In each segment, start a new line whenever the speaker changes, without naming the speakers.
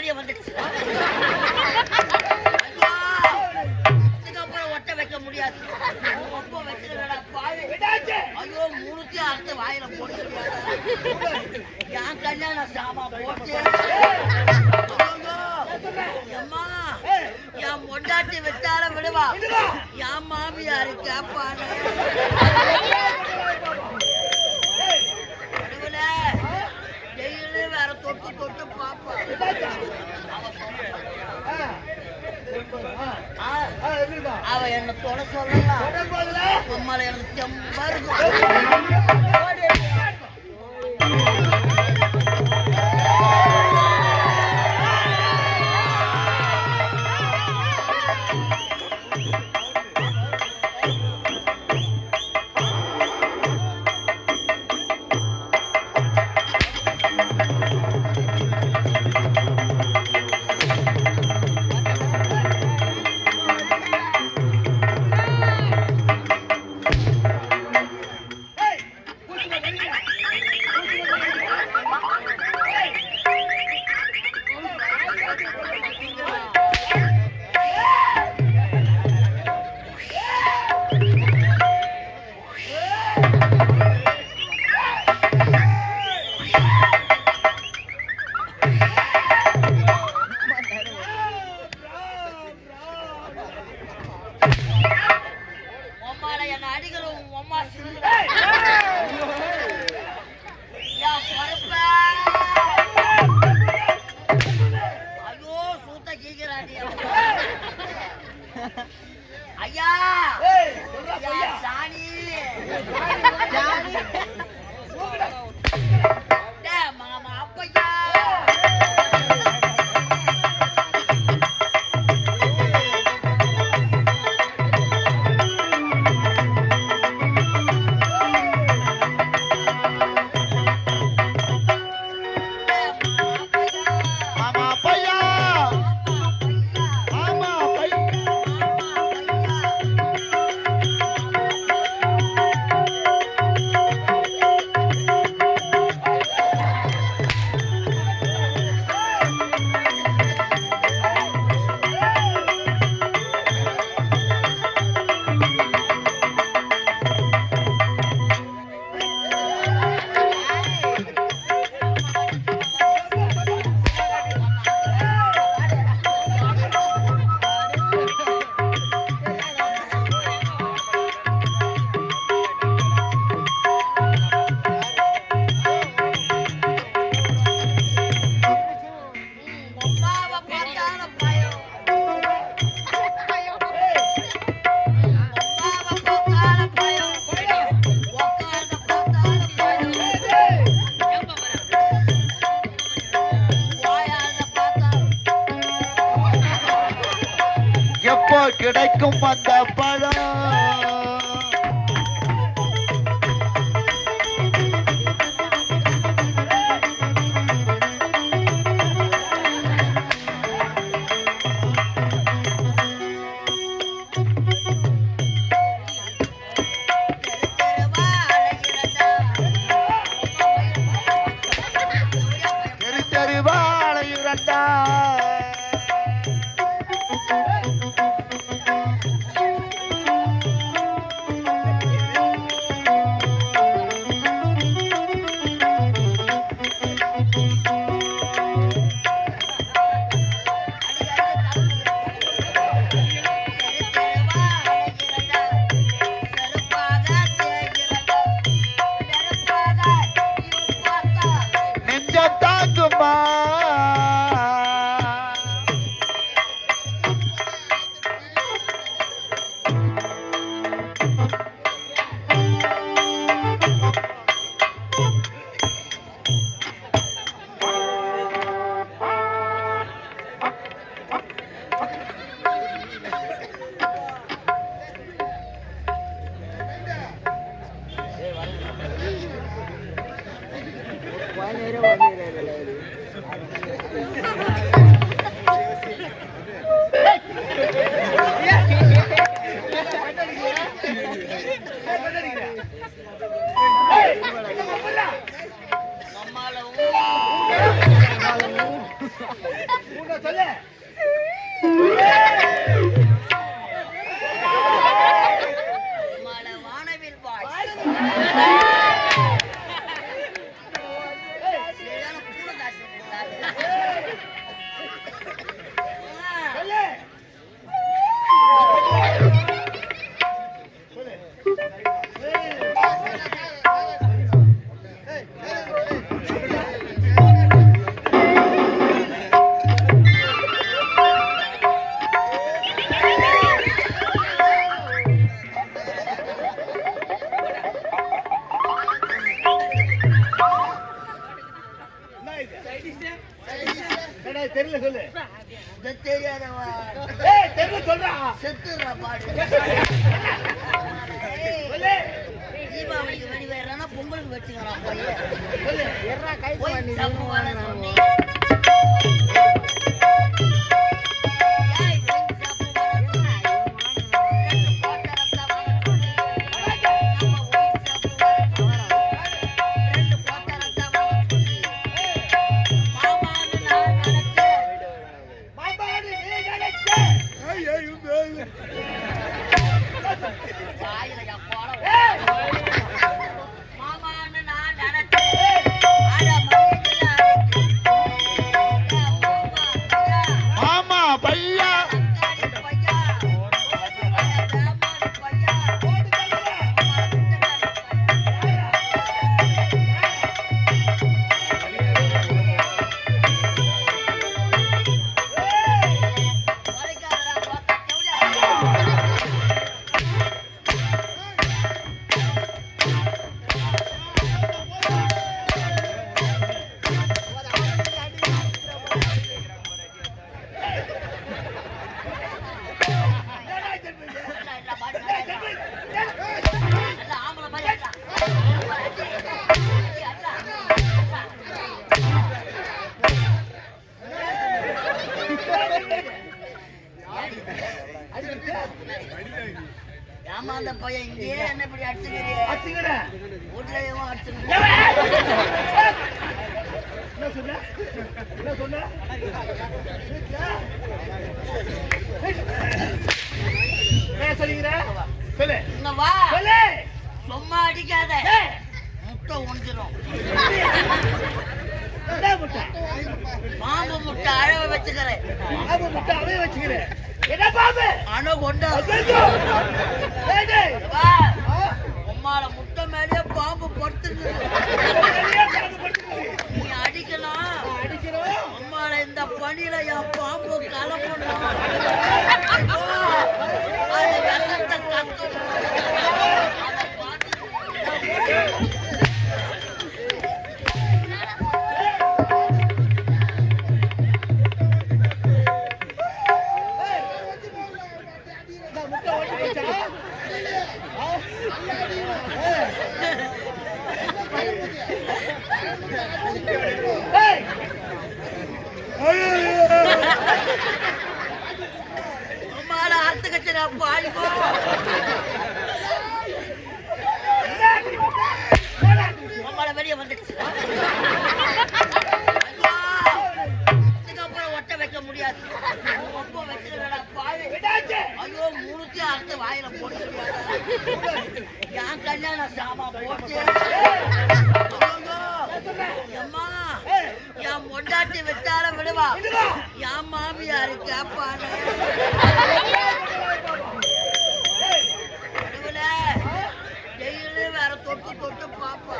তাড়াতাড়ি আমাদের அவ என்ன தொட சொல்லலாம் அம்மால எனக்கு செம்பா சிரிக்கிறாடி ஐயா! சாணி
சாணி. கிடைக்கும் அந்த பழம்.
தெரியல சொல்லு
தெரியாதவா
தெரியல சொல்றா.
செத்துறா
பாட்டு
தீபாவளிக்கு வெடி வேறானா பொங்கலுக்கு வச்சுக்கிறான் போய் சாப்பிடுவான சொன்னி சாப்பிடுவான சொன்னி. ரெண்டு போட்ட ரத்தம் வாங்க அந்த பையன் இங்கேயே என்ன இப்படி அடிச்சுக்கிறீ
அடிச்சுக்கிறே.
வீட்லயும் அடிச்சுக்கிறீ
என்ன சொன்ன? என்ன சொன்ன? என்ன சொல்லிக்கிற? சொல்லு.
இங்க வா
சொல்லு.
சும்மா அடிக்காத முட்டை
முட்டை?
பாம்பு முட்டை அழவ வச்சுக்கிறேன்
பாம்பு முட்டை அவைய வச்சுக்கிற. என்ன பாம்பு?
அணு கொண்டு உம்மால முட்டை மேலேயே பாம்பு படுத்துக்குது. நீ அடிக்கலாம்
அடிக்கிறோம்.
அம்மால இந்த பனியில என் பாம்பு கலப்பணும். அறுத்து கச்சிரா வெளியே வந்துடுச்சு ஐயோ, ஒட்ட வைக்க முடியாது ரொம்ப வச்சுக்கிறடா பாவி ஐயோ அறுத்து வாயில போட்டு என் கல்யாணம் சாமா போச்சு அம்மா என் பொண்டாட்டி விட்டால விடுவா என் மாமியாரு கேப்பான தொட்டு தொட்டு பாப்பா?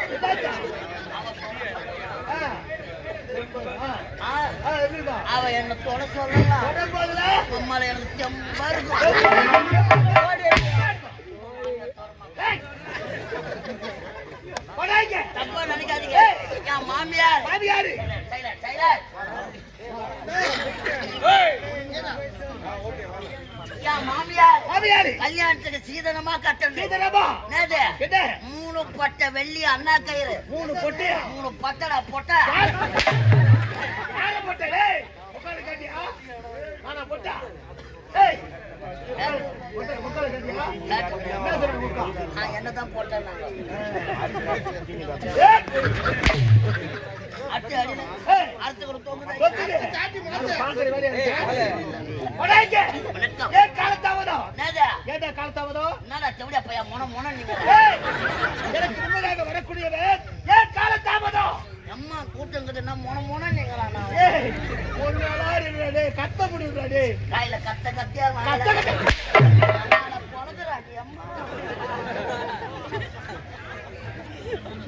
அவ என்ன தொட சொல்லலாம்
உடம்போதுல?
அம்மால எனக்கு தெம்பா இருக்கும்
ஏய். போடாங்க.
தப்பா நினைக்காதீங்க என் மாமியார்
மாமியாரு.
என் மாமியார்
மாமியாரு.
கல்யாணத்துக்கு சீதனமா கட்டணும்
சீதனமா?
என்னது
என்ன?
மூணு பட்டை வெள்ளி அண்ணா கயிறு
மூணு பொட்டியா?
மூணு பட்டடா பொட்ட
பொட்டை? பொட்டா? பொட்டை,
என்னதான் போட்டேன்.
அது பாக்குற மாதிரி இருக்கு. போடாங்க.
வணக்கம் என்னது
ஏன்டா காலத்தாமதம்?
என்னடா செவிலியா பையா மொன மொன நீங்க
எனக்கு முன்னதாக வரக்கூடியவன் ஏன் காலத்தாமதம்?
அம்மா கூட்டங்குதுன்னா மொன மொன நீங்களா நான்
ஒரு நாளா கத்த முடியும்டா டேய்.
கையில கத்த கத்தியா
கத்த.
பொழுதுறாடி அம்மா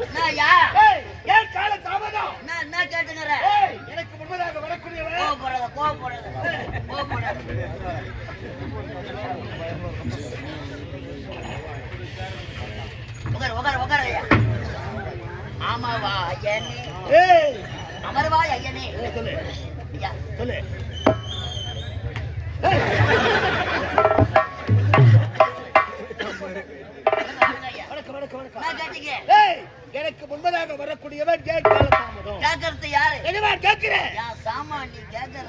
என்னய்யா?
ஏய், ஏன் காலத்தாமதம்?
என்ன என்ன கேட்டுங்கிற
ஏய், எனக்கு முன்னதாக வரக்கூடியவன்
கோவப்படாத கோவப்படாத கோவப்படாத உட்காரு உட்காரு உட்காரு ஐயா ஆமாவா ஐயனே
ஏய்,
அமர்வா ஐயனே
ஏய், சொல்லு
ஐயா,
சொல்லு ஏய்,
சொல்லுங்க ஐயா.
வணக்கம் வணக்கம் வணக்கம்
நான் கேட்டீங்க.
ஏய் எனக்கு முன்பதாக வரக்கூடியவன் காலதாமதம்.
கேட்கறது யாரு?
எதுவா கேட்கிறேன்.
என் சாமான் நீ கேட்கற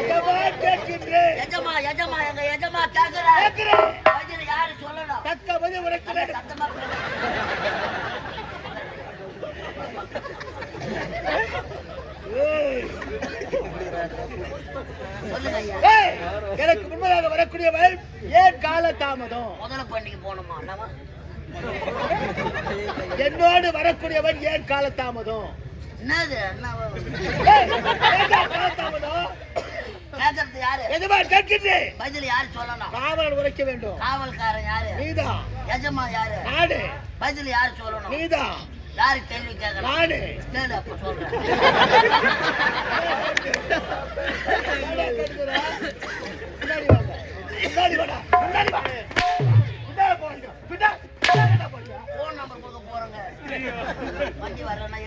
எதுவா கேட்கின்றேன்.
எஜமா எஜமா எங்க எஜமா
கேட்கிறேன்.
பதில் யாரு சொல்லணும்?
தக்க பதில்.
சத்தமா.
எனக்கு முன்பதாக வரக்கூடியவன் ஏன் கால தாமதம்
முதல்ல பண்ணிக்கு என்னவா
என்னோடு வரக்கூடியவன் ஏன் கால தாமதம் காவலர் உரைக்க வேண்டும்.
காவல்காரன் யாரு?
நீதான்.
யாரு? பதில் யாரு சொல்லணும்?
நீதான்.
யாரு கேள்வி
நாடு
கேளு அப்ப சொல்றேன். போன் நம்பர் கொடுக்க போறேங்க. வண்டி வரலன்னா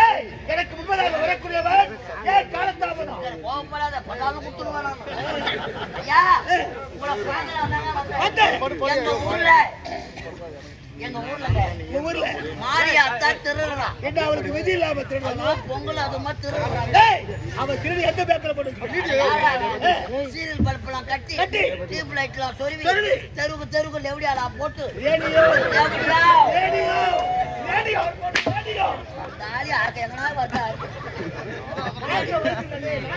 ஏய், எனக்கு முன்பதாக வரக்கூடியவன் ஏன் காலதாமதம்
கோவப்படாத பண்ணாலும் குத்துருவேன் நான். ஐயா உங்களை பார்க்கலாம்தாங்க வந்தேன்.
வந்தேன்.
எங்க ஊர்ல எங்க
உங்க ஊர்ல?
மாரியாத்தா திருடுறான்
என்ன அவனுக்கு விதி இல்லாம
பொங்கல் அதுமா திருடுறான்
ஏய் அவன் திருடி எந்த பேங்க்ல போட்டு
சீரியல் பல்பெல்லாம் கட்டி
கட்டி.
டியூப் லைட்லாம் சொருவி. தெருவுக்கு தெருவுக்கு லெவடியாலா போட்டு.
ரேடியோ.
எப்படியா?
ரேடியோ.
தாலி ஆக்க எங்கனா.
ரேடியோ ரேடியோ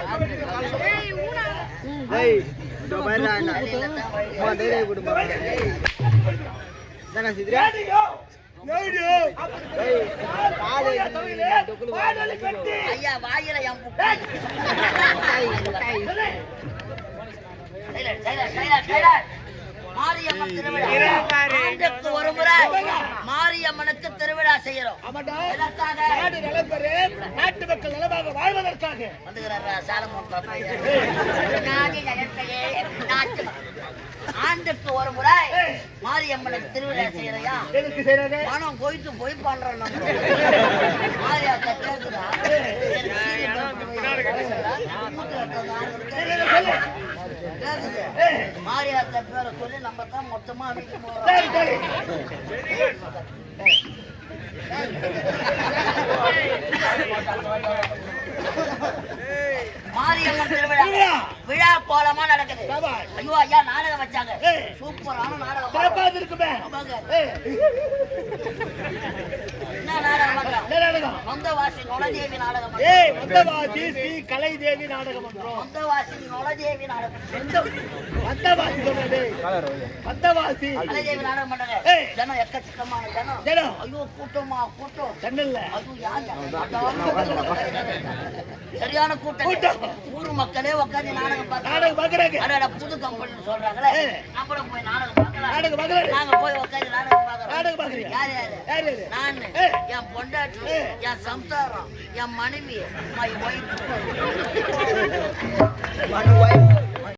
ஐயா வாயில என். மாரியம்மன் திருவிழா. ஒரு முறை மாரியம்மனுக்கு திருவிழா செய்யறோம்.
நாட்டு மக்கள் நலமாக வாழ்வதற்காக.
வந்துகிறாரா சாலமோன் நாட்டு ஆண்டுக்கு ஒரு முறை மாரியம்மனுக்கு திருவிழா செய்யறையா
எதுக்கு செய்யறாங்க
பணம் போயிட்டு போய் பண்றோம் நம்ம ஆளுங்க கேக்குது. மாரியாத்தா பேரை சொல்லி நம்ம தான் மொத்தமா அடிக்க போறோம் மாரியம்மன் திருவிழா. விழா கோலமா நடக்குது. ஐயோ ஐயா நாடகம் வச்சாங்க. சூப்பரான நாடகம்.
இருக்குமே.
மொந்தவாசி நொலதேவி நாடகம்
ஏய்
பண்றோம்.
வந்தவாசி ஸ்ரீ கலை தேவி நாடகம் பண்றோம்.
மொந்தவாசி நொலதேவி நாடகம்
வந்தவாசி சொல்றது. வந்தவாசி
கலைதேவி நாடகம் பண்றாங்க. ஜனம் எக்கச்சக்கமான ஜனம்.
ஜனம்.
ஐயோ கூட்டமா கூட்டம்.
சென்னல்ல
ஐயோ, யார் சரியான கூட்டம்.
கூட்டம்.
ஊர் மக்களே உட்காந்து நாடகம்
நாடகம் பாக்குறாங்க
அடடா புது கம்பெனி சொல்றாங்களே. நம்மளும் போய் நாடகம் பார்க்கலாம்.
நாடகம் பார்க்கறாங்க.
நாங்க போய் உட்காந்து நாடகம் பார்க்கறோம்.
நாடகம் பாக்குறீங்க
யார் யாரு? நானு. என் பொண்டாட்டி. என் சம்சாரம் என் மனைவி மை ஒய்ஃப்.